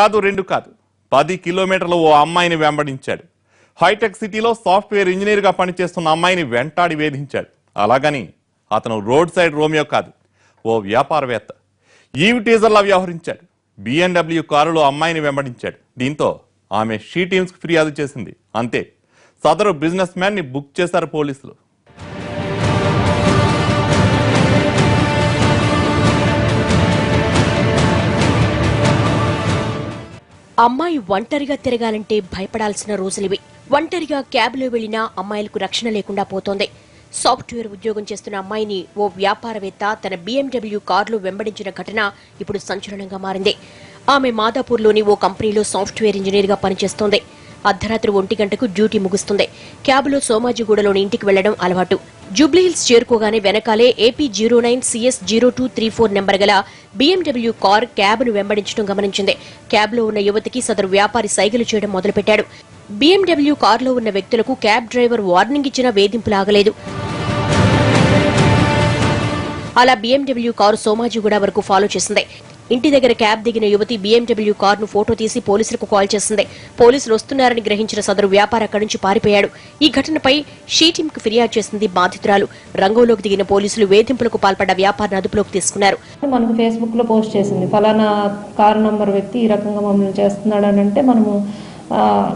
కాదు రెండు కాదు. పది కిలోమీటర్లు ఓ అమ్మాయిని వెంబడించాడు. హైటెక్ సిటీలో సాఫ్ట్వేర్ ఇంజనీర్గా పనిచేస్తున్న అమ్మాయిని వెంటాడి వేధించాడు. అలాగని అతను రోడ్ సైడ్ రోమియో కాదు ఓ వ్యాపారవేత్త. ఈవ్ టీజర్లా వ్యవహరించాడు. బిఎన్డబ్ల్యూ కారులో అమ్మాయిని వెంబడించాడు. దీంతో ఆమె షీ టీమ్స్కి ఫిర్యాదు చేసింది. అంతే. సదరు బిజినెస్ మ్యాన్ని బుక్ చేశారు పోలీసులు. అమ్మాయి ఒంటరిగా తిరగాలంటే భయపడాల్సిన రోజులివి. ఒంటరిగా క్యాబ్లో వెళ్ళినా అమ్మాయిలకు రక్షణ లేకుండా పోతోంది. సాఫ్ట్వేర్ ఉద్యోగం చేస్తున్న అమ్మాయిని ఓ వ్యాపారవేత్త తన బీఎండబ్ల్యూ కారులో వెంబడించిన ఘటన ఇప్పుడు సంచలనంగా మారింది. ఆమె మాదాపూర్లోని ఓ కంపెనీలో సాఫ్ట్వేర్ ఇంజనీర్గా పనిచేస్తోంది. అర్ధరాత్రి ఒంటి గంటకు డ్యూటీ ముగుస్తుంది. క్యాబ్లో సోమాజిగూడలోని ఇంటికి వెళ్ళడం అలవాటు. జూబ్లీహిల్స్ చేరుకోగానే వెనకాలే AP zero nine C S zero two three four number గల బీఎండబ్ల్యూ కార్ క్యాబ్ను వెంబడించడం గమనించింది. క్యాబ్లో ఉన్న యువతికి సదరు వ్యాపారి సైగలు చేయడం మొదలుపెట్టాడు. బీఎండబ్ల్యూ కారులో ఉన్న వ్యక్తులకు క్యాబ్ డ్రైవర్ వార్నింగ్ ఇచ్చినా వేధింపు లాగలేదు అలా బీఎండబ్ల్యూ కారు సోమాజిగూడ వరకు ఫాలో చేసింది. ఇంటి దగ్గర క్యాబ్ దిగిన యువతి బీఎండబ్ల్యూ కారును ఫోటో తీసి పోలీసులకు కాల్ చేసింది. పోలీసులు వస్తున్నారని గ్రహించిన సదరు వ్యాపారి అక్కడి నుంచి పారిపోయాడు. ఈ ఘటనపై షీటీంకు ఫిర్యాదు చేసింది బాధితురాలు. రంగంలోకి దిగిన పోలీసులు వేధింపులకు పాల్పడ్డ వ్యాపారిని అదుపులోకి తీసుకున్నారు. మనకు ఫేస్బుక్లో పోస్ట్ చేసింది. ఫలానా కార్ నంబర్ వ్యక్తి ఈ రకంగా మమ్మల్ని చేస్తున్నాడు అని అంటే మనము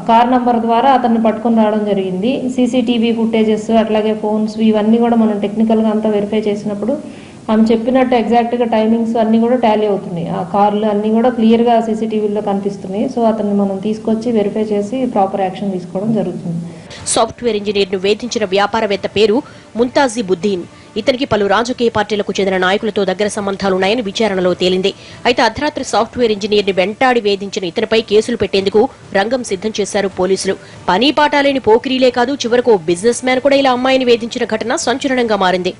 కార్ నంబర్ ద్వారా అతన్ని పట్టుకొని రావడం జరిగింది. సీసీటీవీ ఫుటేజెస్ అట్లాగే ఫోన్స్ ఇవన్నీ కూడా మనం టెక్నికల్గా అంతా వెరిఫై చేసినప్పుడు ఆమె చెప్పినట్టు ఎగ్జాక్ట్గా టైమింగ్స్ అన్నీ కూడా టాలీ అవుతున్నాయి. ఆ కార్లు అన్నీ కూడా క్లియర్గా సీసీటీవీలో కనిపిస్తున్నాయి. సో అతన్ని మనం తీసుకొచ్చి వెరిఫై చేసి ప్రాపర్ యాక్షన్ తీసుకోవడం జరుగుతుంది. సాఫ్ట్వేర్ ఇంజనీర్ను వేధించిన వ్యాపారవేత్త పేరు ముంతాజీ బుద్దీన్. ఇతనికి పలు రాజకీయ పార్టీలకు చెందిన నాయకులతో దగ్గర సంబంధాలున్నాయని విచారణలో తేలింది. అయితే అర్ధరాత్రి సాఫ్ట్వేర్ ఇంజనీర్ని వెంటాడి వేధించిన ఇతనిపై కేసులు పెట్టేందుకు రంగం సిద్ధం చేశారు పోలీసులు. పని పాటాలేని పోకిరీలే కాదు చివరకు ఓ బిజినెస్ మ్యాన్ కూడా ఇలా అమ్మాయిని వేధించిన ఘటన సంచలనంగా మారింది.